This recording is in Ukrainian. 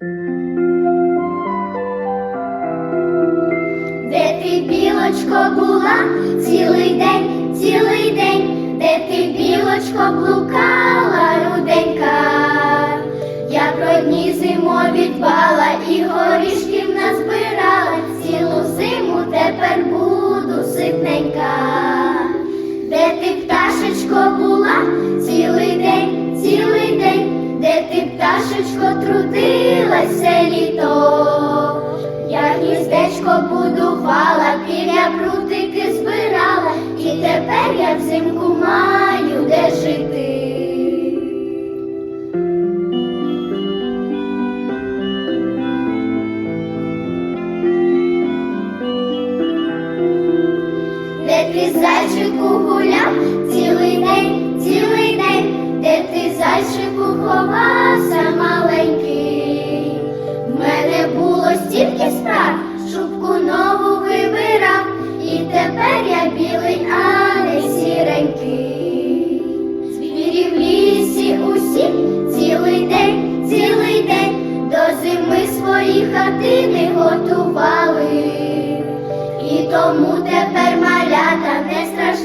Де ти, білочко, була? Цілий день, цілий день, де ти, білочко, блукала, руденька, я про дні зимові дбала і горішків назбирала, цілу зиму тепер буду ситненька. Де ти, пташечко, була? Цілий день, цілий день, де ти, пташечко, трудилась все літо. Я гніздечко будувала, піря прутики збирала, і тепер я взимку маю де жити. Де ти зайчику гуляв цілий день, цілий день, де ти зайчику ховався маленький. Я білий, а не сіренький. Звірі в лісі усі цілий день, цілий день, до зими свої хатини готували. І тому тепер малята не страшна